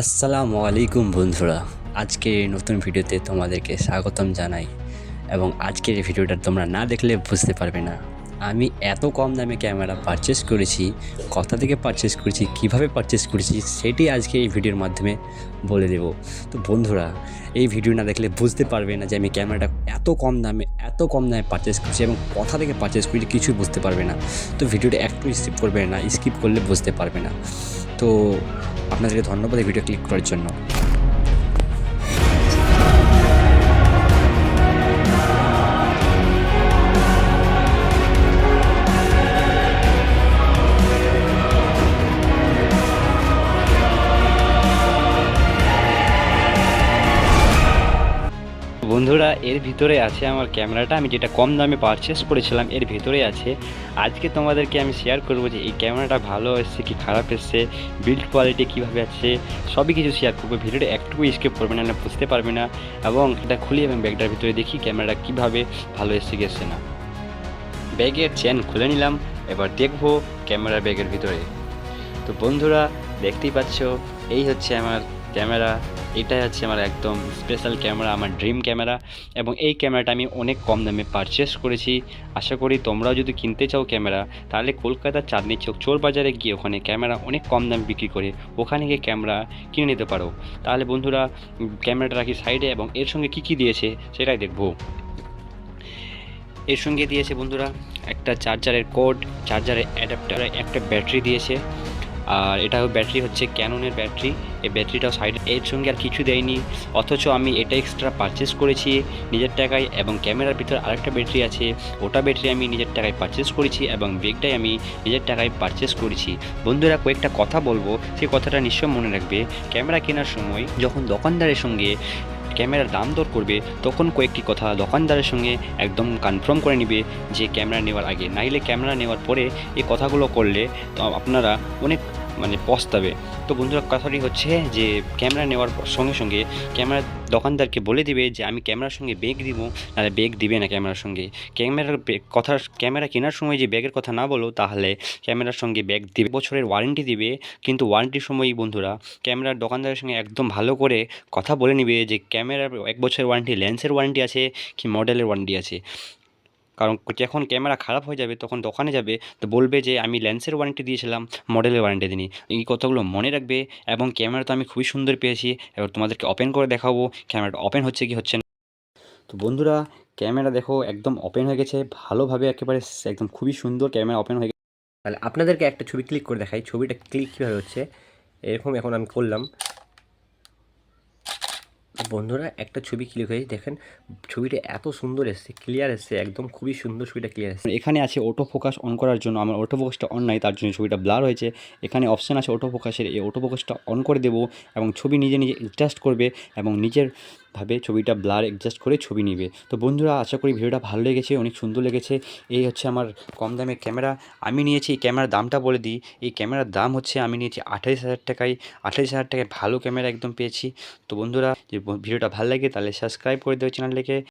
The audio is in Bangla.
আসসালামু আলাইকুম বন্ধুরা। আজকের এই নতুন ভিডিওতে তোমাদেরকে স্বাগতম জানাই এবং আজকের এই ভিডিওটা তোমরা না দেখলে বুঝতে পারবে না। আমি এত কম দামে ক্যামেরা পারচেস করেছি, কোথা থেকে পারচেস করেছি, কীভাবে পারচেস করেছি সেটি আজকে এই ভিডিওর মাধ্যমে বলে দেব। তো বন্ধুরা, এই ভিডিও না দেখলে বুঝতে পারবে না যে আমি ক্যামেরাটা এত কম দামে, এত কম দামে পারচেস করছি এবং কোথা থেকে পারচেস করেছি কিছুই বুঝতে পারবে না। তো ভিডিওটা একটু স্কিপ করবে না স্কিপ করলে বুঝতে পারবে না। তো আপনাদেরকে ধন্যবাদ এই ভিডিও ক্লিক করার জন্য। বন্ধুরা, এর ভিতরে আছে আমার ক্যামেরাটা। আমি যেটা কম দামে পারচেস করেছিলাম, এর ভিতরে আছে। আজকে তোমাদেরকে আমি শেয়ার করব যে, এই ক্যামেরাটা ভালো এসছে কি খারাপ এসছে বিল্ড কোয়ালিটি কীভাবে আছে, সবই কিছু শেয়ার করব। ভিডিওটা একটুকু স্কেপ করবে না বুঝতে পারবে না। এবং এটা খুলি এবং ব্যাগটার ভিতরে দেখি ক্যামেরাটা কীভাবে ভালো এসছে এসছে না। ব্যাগের চেন খুলে নিলাম, এবার দেখব ক্যামেরার ব্যাগের ভিতরে। তো বন্ধুরা, দেখতেই পাচ্ছ, এই হচ্ছে আমার ক্যামেরা। এটাই হচ্ছে আমার একদম স্পেশাল ক্যামেরা আমার ড্রিম ক্যামেরা এবং এই ক্যামেরাটা আমি অনেক কম দামে পারচেস করেছি। আশা করি তোমরাও যদি কিনতে চাও ক্যামেরা তাহলে কলকাতার চাঁদনি চোখ চোর বাজারে গিয়ে ওখানে ক্যামেরা অনেক কম দামে বিক্রি করে ওখানে গিয়ে ক্যামেরা কিনে নিতে পারো। তাহলে বন্ধুরা ক্যামেরাটা রাখি সাইডে এবং এর সঙ্গে কী কী দিয়েছে সেটাই দেখব। এর সঙ্গে দিয়েছে বন্ধুরা, একটা চার্জারের কোড চার্জারের অ্যাডাপ্টার একটা ব্যাটারি দিয়েছে। আর এটাও ব্যাটারি হচ্ছে ক্যাননের ব্যাটারি এই ব্যাটারিটাও সাইড এর সঙ্গে আর কিছু দেয়নি। অথচ আমি এটা এক্সট্রা পারচেস করেছি নিজের টাকায় এবং ক্যামেরার ভিতর আরেকটা ব্যাটারি আছে। ওটা ব্যাটারি আমি নিজের টাকায় পারচেস করেছি এবং ব্যাগটাই আমি নিজের টাকায় পারচেস করেছি। বন্ধুরা, কয়েকটা কথা বলব। সেই কথাটা নিশ্চয় মনে রাখবে। ক্যামেরা কেনার সময় যখন দোকানদারের সঙ্গে ক্যামেরার দাম দর করবে, তখন কয়েকটি কথা দোকানদারের সঙ্গে একদম কনফার্ম করে নিবে যে ক্যামেরা নেওয়ার আগে। নাইলে ক্যামেরা নেওয়ার পরে এই কথাগুলো করলে তো আপনারা অনেক মানে পস্তাবে। তো বন্ধুরা, কথাটি হচ্ছে যে, ক্যামেরা নেওয়ার সঙ্গে সঙ্গে ক্যামেরা দোকানদারকে বলে দিবে যে, আমি ক্যামেরার সঙ্গে ব্যাগ দিব, নাহলে ব্যাগ দিবে না ক্যামেরার সঙ্গে। ক্যামেরার কথা ক্যামেরা কেনার সময় যে ব্যাগের কথা না বলো, তাহলে ক্যামেরার সঙ্গে ব্যাগ দিবে, বছরের ওয়ারেন্টি দিবে। কিন্তু ওয়ারেন্টির সময়ই বন্ধুরা, ক্যামেরার দোকানদারের সঙ্গে একদম ভালো করে কথা বলে নিবে যে, ক্যামেরার এক বছরের ওয়ারেন্টি, লেন্সের ওয়ারেন্টি আছে কি মডেলের ওয়ারেন্টি আছে। কারণ যখন ক্যামেরা খারাপ হয়ে যাবে, তখন দোকানে যাবে, তো বলবে যে, আমি লেন্সের ওয়ারেন্টি দিয়েছিলাম মডেলের ওয়ারেন্টি দিইনি। এই কথাগুলো মনে রাখবে এবং ক্যামেরা তো আমি খুবই সুন্দর পেয়েছি। এবার তোমাদেরকে ওপেন করে দেখাবো, ক্যামেরাটা ওপেন হচ্ছে কি হচ্ছে না। তো বন্ধুরা, ক্যামেরা দেখো একদম ওপেন হয়ে গেছে, ভালোভাবে একেবারে একদম খুবই সুন্দর ক্যামেরা ওপেন হয়ে গেছে। তাহলে আপনাদেরকে একটা ছবি ক্লিক করে দেখাই। ছবিটা ক্লিক কীভাবে হচ্ছে? এরকম এখন আমি করলাম। বন্ধুরা, একটা ছবি ক্লিক হয়েছে, দেখেন, ছবিটা এত সুন্দর এসছে ক্লিয়ার এসছে, একদম খুবই সুন্দর ছবিটা ক্লিয়ার এসছে। এখানে আছে অটো ফোকাস অন করার জন্য, আমার অটো ফোকাসটা অন নাই, তার জন্য ছবিটা ব্লার হয়েছে। এখানে অপশান আছে অটো ফোকাসের এই অটো ফোকাসটা অন করে দেবো এবং ছবি নিজে নিজে অ্যাডজাস্ট করবে এবং নিজের ভাবে ছবিটা ব্লার অ্যাডজাস্ট করে ছবি নেবে। তো বন্ধুরা, আশা করি ভিডিওটা ভালো লেগেছে, অনেক সুন্দর লেগেছে। এই হচ্ছে আমার কম দামের ক্যামেরা। আমি নিয়েছি, এই ক্যামেরার দামটা বলে দিই। এই ক্যামেরার দাম হচ্ছে, আমি নিয়েছি আঠাশ হাজার টাকায়। আঠাশ হাজার টাকায় ভালো ক্যামেরা একদম পেয়েছি। তো বন্ধুরা যে ভিডিওটা ভালো লাগে তাহলে সাবস্ক্রাইব করে দেবে চ্যানেলটাকে